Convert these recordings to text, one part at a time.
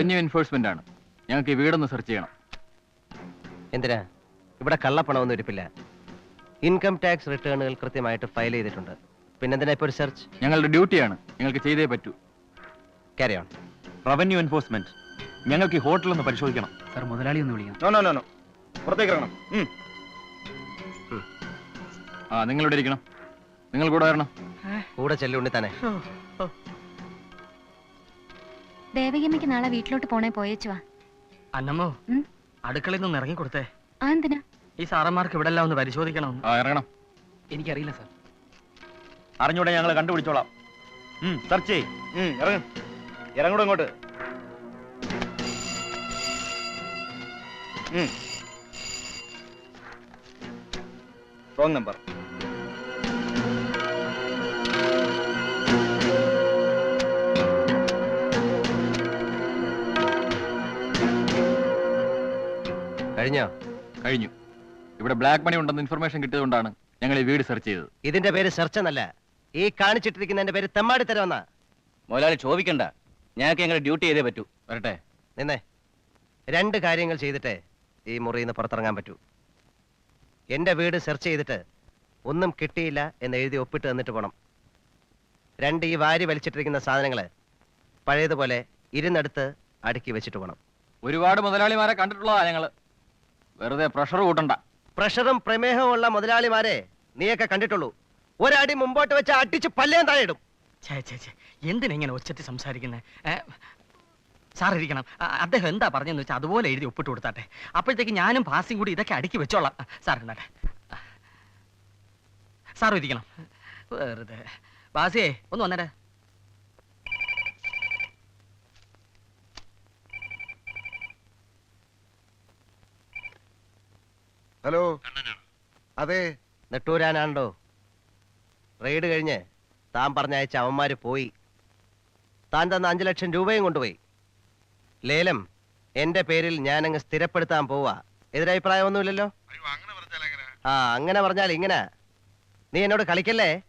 Revenue enforcement ആണ്. ഞങ്ങൾക്ക് ഈ വീടൊന്ന് സെർച്ച് ചെയ്യണം. എന്തിനാ? ഇവിടെ കള്ളപ്പണമൊന്നും ഇരിപ്പില്ല. ഇൻകം ടാക്സ് റിട്ടേണുകൾ കൃത്യമായിട്ട് ഫയൽ ചെയ്തിട്ടുണ്ട്. പിന്നെന്തിനാ ഇപ്പോൾ ഒരു സെർച്ച് ഞങ്ങളുടെ ഡ്യൂട്ടിയാണ്. ഞങ്ങൾക്ക് ചെയ്തേ പറ്റൂ. ക്യാരി ഓൺ റവന്യൂ എൻഫോഴ്സ്മെന്റ് ഞങ്ങൾക്ക് ഈ ഹോട്ടൽ ഒന്ന് പരിശോധിക്കണം. സാർ മുതലാളി ഒന്ന് വിളിക്കണം നോ നോ നോ നോ പുറത്തേക്ക് ഇറങ്ങണം. ഉം. ആ നിങ്ങളിവിടെ ഇരിക്കണം? നിങ്ങൾ കൂടെ വരണം. കൂടെ ചെല്ലുണ്ടി തന്നെ ദേവകിയമ്മയ്ക്ക് നാളെ വീട്ടിലോട്ട് പോണേ പോയേച്ചുവാ അന്നമ്മോ? അടുക്കളയിൽ നിന്ന് ഇറങ്ങി കൊടുത്തേ. ആ എന്തിനാ? ഈ സാറന്മാർക്ക് ഇവിടെ എല്ലാം ഒന്ന് പരിശോധിക്കണം. ആ ഇറങ്ങണം. എനിക്കറിയില്ല സാർ. അറിഞ്ഞൂടെ ഞങ്ങൾ കണ്ടുപിടിച്ചോളാം. സെർച്ച് ഇറങ്ങ്. ഇറങ്ങൂടെ ഇങ്ങോട്ട്. റോങ് നമ്പർ കഴിഞ്ഞോ? കഴിഞ്ഞു. ഇവിടെ ബ്ലാക്ക് മണി ഉണ്ടെന്ന് ഇൻഫർമേഷൻ കിട്ടിയതുകൊണ്ടാണ് ഞങ്ങൾ ഈ വീട് സെർച്ച് ചെയ്തത്. ഇതിന്റെ പേര് സെർച്ച് എന്നല്ല. ഈ കാണിച്ചിട്ടിരിക്കുന്നതിന്റെ പേര് തെമ്മാടി തരവെന്നാ മുതലാളി ചോദിക്കണ്ട. ഞങ്ങൾക്ക് ഞങ്ങളുടെ ഡ്യൂട്ടി ചെയ്തേ പറ്റൂ. വരട്ടെ. നിന്നേ. രണ്ട് കാര്യങ്ങൾ ചെയ്തിട്ട് ഈ മുറിയിൽ നിന്ന് പുറത്തിറങ്ങാൻ പറ്റൂ. എന്റെ വീട് സെർച്ച് ചെയ്തിട്ട് ഒന്നും കിട്ടിയില്ല എന്ന് എഴുതി ഒപ്പിട്ട് തന്നിട്ട് പോണം. രണ്ട് ഈ വാരി വലിച്ചിട്ടിരിക്കുന്ന സാധനങ്ങൾ പഴയതുപോലെ ഇരുന്നെടുത്ത് അടുക്കി വെച്ചിട്ട് പോണം. ഒരുപാട് മുതലാളിമാരെ കണ്ടിട്ടുള്ളതാ ഞങ്ങൾ. വെറുതെ പ്രഷർ കൂട്ടണ്ട. പ്രഷറും പ്രമേഹവും ഉള്ള മുതലാളിമാരെ നീയൊക്കെ കണ്ടിട്ടുള്ളൂ. ഒരടി മുമ്പോട്ട് വെച്ച് അടിച്ച് പല്ലേം താഴെ ഇടും. ഛേ ഛേ ഛേ എന്തിനാ ഇങ്ങനെ ഒച്ചത്തി സംസാരിക്കുന്നത് സാർ ഇരിക്കണം. ആ, അദ്ദേഹം എന്താ പറഞ്ഞെന്ന് വെച്ചാൽ അതുപോലെ എഴുതി ഒപ്പിട്ട് കൊടുത്താട്ടെ. അപ്പോഴത്തേക്ക് ഞാനും പാസിയും കൂടി ഇതൊക്കെ അടുക്കി വെച്ചോളാം. സാർ എന്നാട്ടെ. സാർ ഇരിക്കണം. വെറുതെ. ബാസിയേ ഒന്ന് വന്നേരെ. ഹലോ. അതെ. നെട്ടൂരാനാണ്ടോ റെയ്ഡ് കഴിഞ്ഞ് താൻ പറഞ്ഞയച്ച അവന്മാര് പോയി. താൻ തന്ന അഞ്ചു ലക്ഷം രൂപയും കൊണ്ടുപോയി. ലേലം എന്റെ പേരിൽ ഞാനങ്ങ് സ്ഥിരപ്പെടുത്താൻ പോവാ. എതിരഭിപ്രായമൊന്നുമില്ലല്ലോ? ആ അങ്ങനെ പറഞ്ഞാൽ ഇങ്ങനെ. നീ എന്നോട് കളിക്കല്ലേ?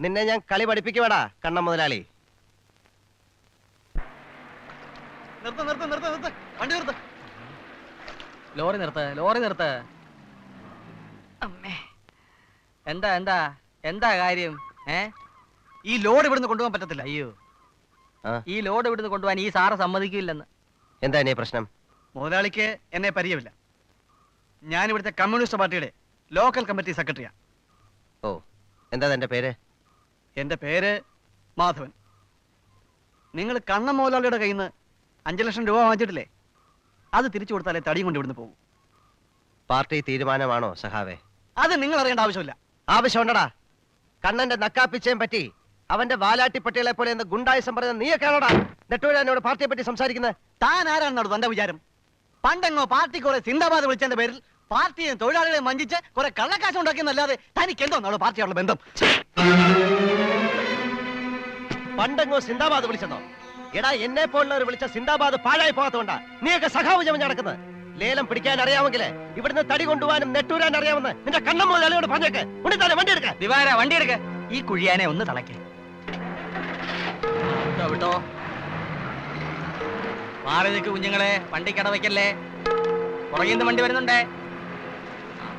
നിന്നെ ഞാൻ കളി പഠിപ്പിക്കുവാടാ കണ്ണം മുതലാളി. നിർത്ത് നിർത്ത് നിർത്ത് നിർത്ത്. വണ്ടി നിർത്ത്. ലോറി നിർത്ത് ലോറി നിർത്ത്. അമ്മേ. എന്താ എന്താ? എന്താ കാര്യം? ഏ? ഈ ലോഡ് ഇവിടുന്ന് കൊണ്ടുപോകാൻ പറ്റത്തില്ല. അയ്യോ. ആ. ഈ ലോഡ് ഇവിടുന്ന് കൊണ്ടുപോകാൻ ഈ സാറ് സമ്മതിക്കില്ലെന്ന്. എന്താ നീ പ്രശ്നം? മുതലാളിക്ക് എന്നെ പരിചയമില്ല. ഞാൻ ഇവിടുത്തെ കമ്മ്യൂണിസ്റ്റ് പാർട്ടിയുടെ ലോക്കൽ കമ്മിറ്റി സെക്രട്ടറിയാ. ഓ എന്താ എന്റെ പേര്? എന്റെ പേര് മാധവൻ. നിങ്ങൾ കണ്ണ മുതലാളിയുടെ കയ്യിൽ നിന്ന് അഞ്ചു ലക്ഷം രൂപ വാങ്ങിച്ചിട്ടില്ലേ? അത് തിരിച്ചു കൊടുത്താലേ തടിയും കൊണ്ട് ഇവിടുന്ന് പോകും. പാർട്ടി തീരുമാനമാണോ സഹാവേ അത് നിങ്ങൾ അറിയേണ്ട ആവശ്യമില്ല. ആവശ്യമുണ്ടടാ. കണ്ണന്റെ നക്കാപ്പിച്ചയും പറ്റി അവന്റെ വാലാട്ടി വാലാട്ടിപ്പട്ടികളെ പോലെ എന്ന് ഗുണ്ടായുസം പറഞ്ഞ നീയൊക്കെയാണോടാ നെട്ടൂരാനോട് പാർട്ടിയെ പറ്റി സംസാരിക്കുന്നത്? താൻ ആരാണെന്നോട് തന്റെ വിചാരം? പണ്ടെങ്ങോ പാർട്ടി കുറെ സിന്ദാബാദ് വിളിച്ചതിന്റെ പേരിൽ പാർട്ടിയെയും തൊഴിലാളികളെ വഞ്ചിച്ച് കുറെ കള്ളക്കാശം ഉണ്ടാക്കിയെന്നല്ലാതെ തനിക്ക് എന്തോന്നാണോ പാർട്ടിയുള്ള ബന്ധം? പണ്ടെങ്ങോ സിന്ദാബാദ് വിളിച്ചെന്നോ എടാ എന്നെ പോലുള്ളവർ വിളിച്ച സിന്ദാബാദ് പാഴായി പോകാത്തോണ്ടാ നീയൊക്കെ സഖാവ് ജമഞ്ഞ് നടക്കുന്നത്. ലേലം പിടിക്കാൻ അറിയാമെങ്കിൽ ഇവിടുന്ന് തടി കൊണ്ടുപോകാനും നെട്ടൂരാൻ അറിയാമെന്ന് നിന്റെ കണ്ണം മുതലാളിയോട് പറഞ്ഞേക്ക്. ഉണ്ടിത്താനെ വണ്ടി എടുക്ക. ദിവാര വണ്ടി എടുക്ക. ഈ കുഴിയാനെ ഒന്ന് തളയ്ക്ക്. വിട്ടോ. മാറി നിൽക്ക് കുഞ്ഞുങ്ങളെ വണ്ടി കടവയ്ക്കല്ലേ പുറകിൽ നിന്ന് വണ്ടി വരുന്നുണ്ടേ? ആ,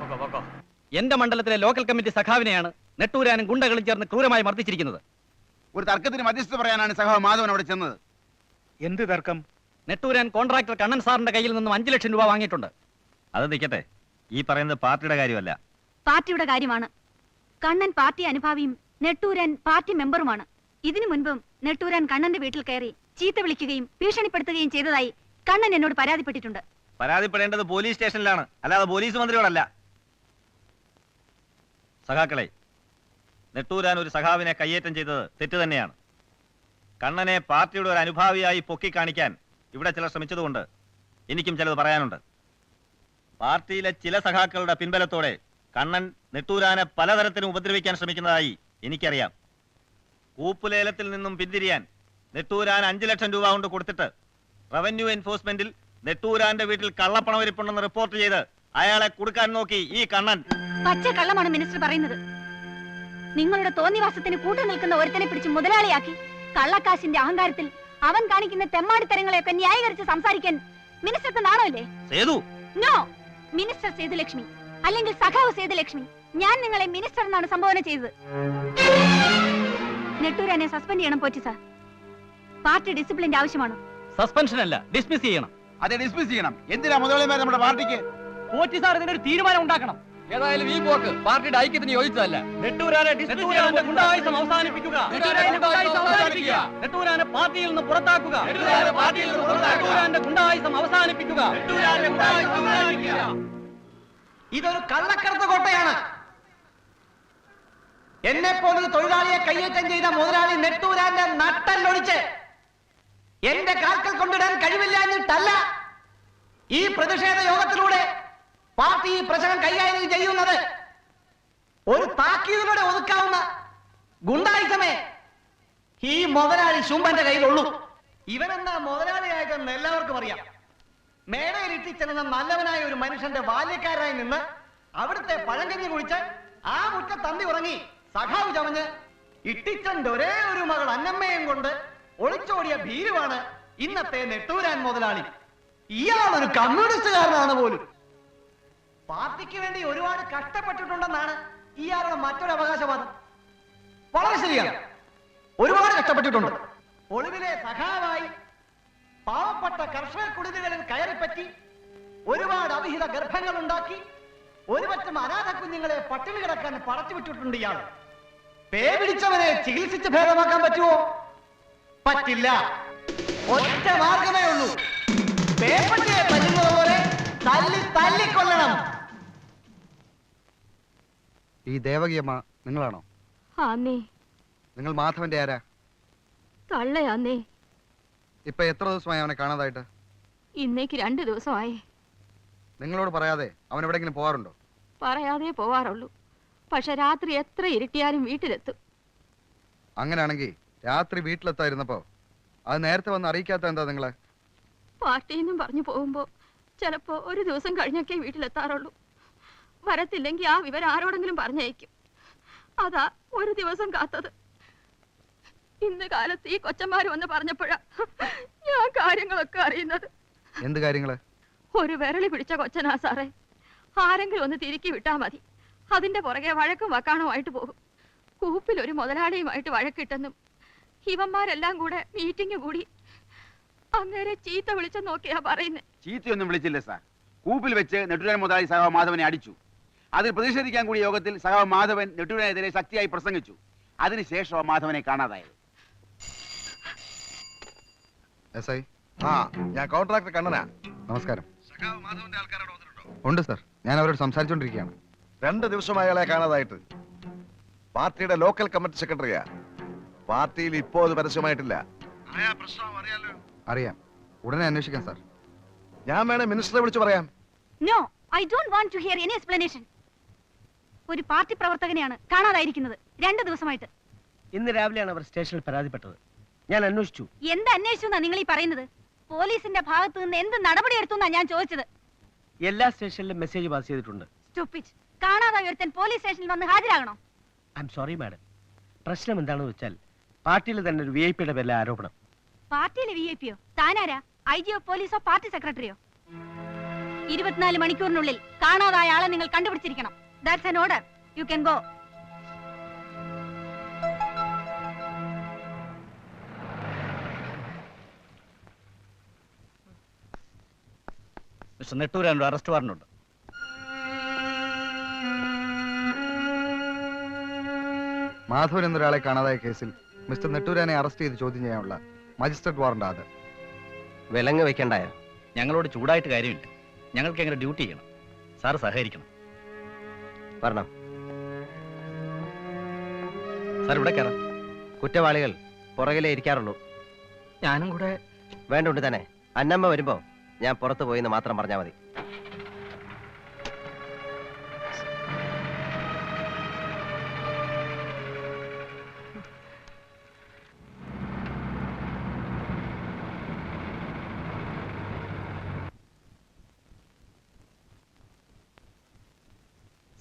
പൊക്കോ പൊക്കോ. എന്റെ മണ്ഡലത്തിലെ ലോക്കൽ കമ്മിറ്റി സഖാവിനെയാണ് നെട്ടൂരാനും ഗുണ്ടകളും ചേർന്ന് ക്രൂരമായി മർദ്ദിച്ചിരിക്കുന്നത്. ഒരു തർക്കത്തിന് മധ്യസ്ഥ പറയാനാണ് സഖാവ് മാധവൻ അവിടെ ചെന്നത്. എന്ത് തർക്കം? നെട്ടൂരാൻ കോൺട്രാക്ടർ കണ്ണൻ സാറിന്റെ കയ്യിൽ നിന്നും അഞ്ചു ലക്ഷം രൂപ വാങ്ങിയിട്ടുണ്ട്. അത് നിൽക്കട്ടെ ഈ പറയുന്നത് പാർട്ടിയുടെ കാര്യമല്ല. പാർട്ടിയുടെ കാര്യമാണ്. കണ്ണൻ പാർട്ടി അനുഭാവിയും നെട്ടൂരാൻ പാർട്ടി മെമ്പറുമാണ്. ഇതിനു മുൻപും നെട്ടൂരാൻ കണ്ണന്റെ വീട്ടിൽ കയറി ചീത്ത വിളിക്കുകയും ഭീഷണിപ്പെടുത്തുകയും ചെയ്തതായി കണ്ണൻ എന്നോട് പരാതിപ്പെട്ടിട്ടുണ്ട്. പരാതിപ്പെടേണ്ടത് പോലീസ് സ്റ്റേഷനിലാണ്. അല്ലാതെ പോലീസ് മന്ത്രിയോടല്ല. സഖാക്കളെ നെട്ടൂരാൻ ഒരു സഖാവിനെ കയ്യേറ്റം ചെയ്തത് തെറ്റ് തന്നെയാണ്. കണ്ണനെ പാർട്ടിയുടെ ഒരു അനുഭാവിയായി പൊക്കി കാണിക്കാൻ ഇവിടെ ചിലർ ശ്രമിച്ചതുകൊണ്ട് എനിക്കും ചിലത് പറയാനുണ്ട്. പാർട്ടിയിലെ ചില സഖാക്കളുടെ പിൻബലത്തോടെ കണ്ണൻ നെട്ടൂരാനെ പലതരത്തിലും ഉപദ്രവിക്കാൻ ശ്രമിക്കുന്നതായി എനിക്കറിയാം. കൂപ്പുലേലത്തിൽ നിന്നും പിന്തിരിയാൻ നെട്ടൂരാൻ അഞ്ചു ലക്ഷം രൂപ കൊണ്ട് കൊടുത്തിട്ട് റവന്യൂ എൻഫോഴ്സ്മെന്റിൽ നെട്ടൂരാന്റെ വീട്ടിൽ കള്ളപ്പണം വരിപ്പുണ്ടെന്ന് റിപ്പോർട്ട് ചെയ്ത് അയാളെ കൊടുക്കാൻ നോക്കി ഈ കണ്ണൻ. പച്ച കള്ളമാണ് മിനിസ്റ്റർ പറയുന്നത്. നിങ്ങളുടെ തോന്നിവാസത്തിന് കൂട്ടു നിൽക്കുന്ന ഒരുത്തനെ പിടിച്ച് മുതലാളിയാക്കി കള്ളക്കാശിന്റെ അഹങ്കാരത്തിൽ അവൻ കാണിക്കുന്ന തെമ്മാടിത്തരങ്ങളെയൊക്കെ ന്യായീകരിച്ച് സംസാരിക്കാൻ മിനിസ്റ്റർക്ക് നാണമില്ലേ? സേതു. No minister Sethulakshmi. അല്ലെങ്കിൽ സഖാവ് സേതുലക്ഷ്മി. ഞാൻ നിങ്ങളെ മിനിസ്റ്റർ എന്നാണ് സംബോധന ചെയ്തത്. നെട്ടൂരനെ സസ്പെൻഡ് ചെയ്യണം പോറ്റി സാർ പാർട്ടി ഡിസിപ്ലിന്റെ ആവശ്യമാണ്. സസ്പെൻഷൻ അല്ല ഡിസ്മിസ് ചെയ്യണം. അതെ ഡിസ്മിസ് ചെയ്യണം. എന്തിനാ മുതലാളിമാർ നമ്മുടെ പാർട്ടിക്ക്? പോറ്റി സാർ ഇതിനൊരു തീരുമാനം ഉണ്ടാക്കണം. ഏതായാലും ഈ പോക്ക് പാർട്ടിയുടെ ഐക്യത്തിന് യോജിച്ചതല്ല. നെട്ടൂരാനെ. ഗുണ്ടായുസം അവസാനിപ്പിക്കുക നെട്ടൂരാനെ പാർട്ടിയിൽ നിന്ന് പുറത്താക്കുക. നെട്ടൂരാന്റെ ഗുണ്ടായുസം അവസാനിപ്പിക്കുക. ഇതൊരു കള്ളക്കടത്ത് കോട്ടയാണ്. എന്നെ പോലൊരു തൊഴിലാളിയെ കയ്യേറ്റം ചെയ്ത മുതലാളി നെട്ടൂരാന്റെ നട്ടല്ലൊടിച്ച് എന്റെ കാൽക്കൽ കൊണ്ടിടാൻ കഴിവില്ല എന്നിട്ടല്ല ഈ പ്രതിഷേധ യോഗത്തിലൂടെ പാർട്ടി ഈ പ്രശ്നം കൈകാര്യം ചെയ്യുന്നത് ഒരു താക്കീതിലൂടെ ഒതുക്കാവുന്ന ഗുണ്ടായിസമേ ഈ മുതലാളി ശുംഭന്റെ കയ്യിലുള്ളൂ. ഇവനെന്താ മുതലാളിയായതെന്ന് എല്ലാവർക്കും അറിയാം. മേടയിൽ ഇട്ടിച്ചെന്ന നല്ലവനായ ഒരു മനുഷ്യന്റെ ബാല്യക്കാരനായി നിന്ന് അവിടുത്തെ പഴങ്കഞ്ഞി കുഴിച്ച് ആ മുറ്റ തന്തി ഉറങ്ങി സഖാവ് ചമഞ്ഞ് ഇട്ടിച്ചന്റെ ഒരേ ഒരു മകൾ അന്നമ്മയും കൊണ്ട് ഒളിച്ചോടിയ ഭീരുവാണ് ഇന്നത്തെ നെട്ടൂരാൻ മുതലാളി. ഇയാളൊരു കമ്മ്യൂണിസ്റ്റുകാരനാണ് പോലും. പാർട്ടിക്ക് വേണ്ടി ഒരുപാട് കഷ്ടപ്പെട്ടിട്ടുണ്ടെന്നാണ് ഇയാളുടെ മറ്റൊരു അവകാശവാദം. വളരെ ശരിയാണ്. ഒരുപാട് കഷ്ടപ്പെട്ടിട്ടുണ്ട്. ഒളിവിലെ സഹാവായി പാവപ്പെട്ട കർഷക കുടിലുകളിൽ കയറിപ്പറ്റി ഒരുപാട് അവിഹിത ഗർഭങ്ങൾ ഉണ്ടാക്കി ഒരുപറ്റം അനാഥ കുഞ്ഞുങ്ങളെ പട്ടിണി കിടക്കാൻ പറച്ചു വിട്ടിട്ടുണ്ട് ഇയാൾ. പേ പിടിച്ചവനെ ചികിത്സിച്ച് ഭേദമാക്കാൻ പറ്റുമോ പറ്റില്ല. ഒറ്റ മാർഗമേ ഉള്ളൂ. പേപ്പട്ടിയെ പറ്റുന്നത് പോലെ തല്ലി തല്ലിക്കൊല്ലണം. ഈ ദേവകിയമ്മ നിങ്ങളാണോ? ആന്നേ നിങ്ങൾ മാധവന്റെ ആരാ? തള്ളയാന്നേ ഇപ്പൊ എത്ര ദിവസമായി അവനെ കാണാതായിട്ട്? ഇന്നേക്ക് രണ്ടു ദിവസമായി. നിങ്ങളോട് പറയാതെ അവൻ എവിടെങ്കിലും പോവാറുണ്ടോ പറയാതെ പോവാറുള്ളൂ. പക്ഷെ രാത്രി എത്ര ഇരുട്ടിയാലും വീട്ടിലെത്തും. അങ്ങനെയാണെങ്കിൽ രാത്രി വീട്ടിലെത്തായിരുന്നപ്പോ അത് നേരത്തെ വന്ന് അറിയിക്കാത്ത എന്താ നിങ്ങളെ? പാർട്ടിന്നും പറഞ്ഞു പോകുമ്പോ ചിലപ്പോ ഒരു ദിവസം കഴിഞ്ഞൊക്കെ വീട്ടിലെത്താറുള്ളൂ. വരത്തില്ലെങ്കിൽ ആ വിവരം ആരോടെങ്കിലും പറഞ്ഞയക്കും. അതാ ഒരു ദിവസം കാത്തത്. ഇന്ന് കാലത്ത് ഈ കൊച്ചന്മാര് വന്ന് പറഞ്ഞപ്പോഴാ ഞാൻ കാര്യങ്ങളൊക്കെ അറിയുന്നത്. എന്ത് കാര്യങ്ങൾ? ഒരു വിരളി പിടിച്ച കൊച്ചനാ സാറേ. ആരെങ്കിലും ഒന്ന് തിരുക്കി വിട്ടാ മതി. അതിന്റെ പുറകെ വഴക്കും വക്കാണുമായിട്ട് പോകും. കൂപ്പിൽ ഒരു മുതലാളിയുമായിട്ട് വഴക്കിട്ടെന്നും ഇവന്മാരെല്ലാം കൂടെ മീറ്റിംഗ് കൂടി. അങ്ങേരെ ചീത്ത വിളിച്ചു നോക്കിയാ പറയുന്നേ. ചീത്തയൊന്നും വിളിച്ചില്ല സാർ. കൂപ്പിൽ വെച്ച് നെട്ടുരാൻ മുതലാളി സഹാവ് മാധവനെ അടിച്ചു. അതിൽ പ്രതിഷേധിക്കാൻ കൂടിയ യോഗത്തിൽ സഹാവ് മാധവൻ നെട്ടൂരിനെതിരെ ശക്തിയായി പ്രസംഗിച്ചു. അതിനുശേഷം മാധവനെ കാണാതായത് ആ ഞാൻ കോൺട്രാക്ടർ കണ്ണനാ. നമസ്കാരം. ഉണ്ട് സർ. ഞാൻ അവരോട് സംസാരിച്ചോണ്ടിരിക്കുകയാണ്. രണ്ട് ദിവസമായി അയാളെ കാണാതായിട്ട്. പാർട്ടിയുടെ ലോക്കൽ കമ്മിറ്റി സെക്രട്ടറിയാ. പാർട്ടിയിൽ ഇപ്പോ അത് പരസ്യമായിട്ടില്ല. അറിയാം. ഉടനെ അന്വേഷിക്കാം സാർ. ഞാൻ വേണേ മിനിസ്റ്ററെ വിളിച്ചു പറയാം. No I don't want to hear any explanation ഒരു പാർട്ടി പ്രവർത്തകനെയാണ് കാണാതായിരിക്കുന്നത്. രണ്ടു ദിവസമായിട്ട്. ഇന്ന് രാവിലെയാണ് അവർ സ്റ്റേഷനിൽ പരാതിപ്പെട്ടത്. ഞാൻ അന്വേഷിച്ചു. എന്ത് അന്വേഷിച്ചെന്നാ നിങ്ങൾ ഈ പറയുന്നത്? പോലീസിന്റെ ഭാഗത്ത് നിന്ന് എന്ത് നടപടി എടുത്തു എന്നാ ഞാൻ ചോദിച്ചത്? എല്ലാ സ്റ്റേഷനിലും മെസ്സേജ് പാസ് ചെയ്തിട്ടുണ്ട്. സ്റ്റുപ്പിച്ച്. കാണാതായി ഒരുത്തൻ പോലീസ് സ്റ്റേഷനിൽ വന്ന് ഹാജരാകണോ? ഐ എം സോറി മാഡം പ്രശ്നം എന്താണെന്ന് വെച്ചാൽ പാർട്ടിയിൽ തന്നെ ഒരു വി ഐ പിയുടെ പേരിലെ ആരോപണം. പാർട്ടിയിലെ വി ഐ പിയോ താനാരാ? ഐ ജിയോ പോലീസോ പാർട്ടി സെക്രട്ടറിയോ? ഇരുപത്തിനാല് മണിക്കൂറിനുള്ളിൽ കാണാതായ ആളെ നിങ്ങൾ കണ്ടുപിടിച്ചിരിക്കണം. That's an order. You can go. Mister Netturan ഒരു അറസ്റ്റ് വാറണ്ട് ഉണ്ട്. മാധവൻ എന്നൊരാളെ കാണാതായ കേസിൽ മിസ്റ്റർ നെട്ടൂരാനെ അറസ്റ്റ് ചെയ്ത് ചോദ്യം ചെയ്യാനുള്ള മജിസ്ട്രേറ്റ് വാറണ്ട് അത് വിലങ്ങ് വെക്കണ്ടായോ? ഞങ്ങളോട് ചൂടായിട്ട് കാര്യമില്ല. ഞങ്ങൾക്ക് എങ്ങനെ ഡ്യൂട്ടി ചെയ്യണം? സാർ സഹകരിക്കണം. വരണം. സാർ ഇവിടെ കയറാം. കുറ്റവാളികൾ പുറകിലേ ഇരിക്കാറുള്ളൂ. ഞാനും കൂടെ വേണ്ടുണ്ട് തന്നെ. അന്നമ്മ വരുമ്പോ ഞാൻ പുറത്തു പോയി എന്ന് മാത്രം പറഞ്ഞാൽ മതി.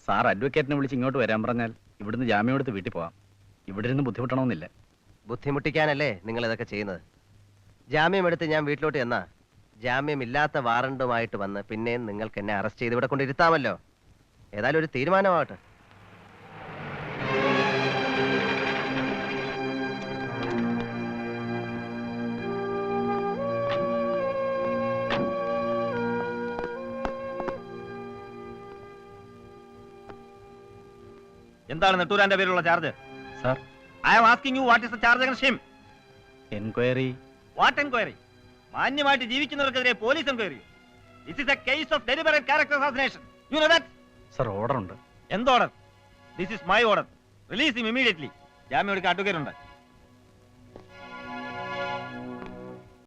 സാർ അഡ്വക്കേറ്റിനെ വിളിച്ച് ഇങ്ങോട്ട് വരാൻ പറഞ്ഞാൽ ഇവിടുന്ന് ജാമ്യം എടുത്ത് വീട്ടിൽ പോവാം. ഇവിടെ ഇരുന്ന് ബുദ്ധിമുട്ടണമെന്നില്ല. ബുദ്ധിമുട്ടിക്കാനല്ലേ നിങ്ങൾ ഇതൊക്കെ ചെയ്യുന്നത്? ജാമ്യം എടുത്ത് ഞാൻ വീട്ടിലോട്ട് ചെന്നാ ജാമ്യമില്ലാത്ത വാറണ്ടുമായിട്ട് വന്ന് പിന്നെയും നിങ്ങൾക്ക് എന്നെ അറസ്റ്റ് ചെയ്ത് ഇവിടെ കൊണ്ടിരുത്താമല്ലോ. ഏതായാലും ഒരു തീരുമാനമാവട്ടെ. എന്താണ് നെട്ടൂരാന്റെ പേരിലുള്ള charge? Sir. I am asking you what is the charge against him enquiry what enquiry മാന്യമായിട്ട് ജീവിക്കുന്നവർക്കെതിരെ police enquiry this is a case of deliberate character assassination you know that sir order ഉണ്ട്. എന്ത് order this is my order release him immediately ജാമ്യം എടുക്കാൻ advocate ഉണ്ട്.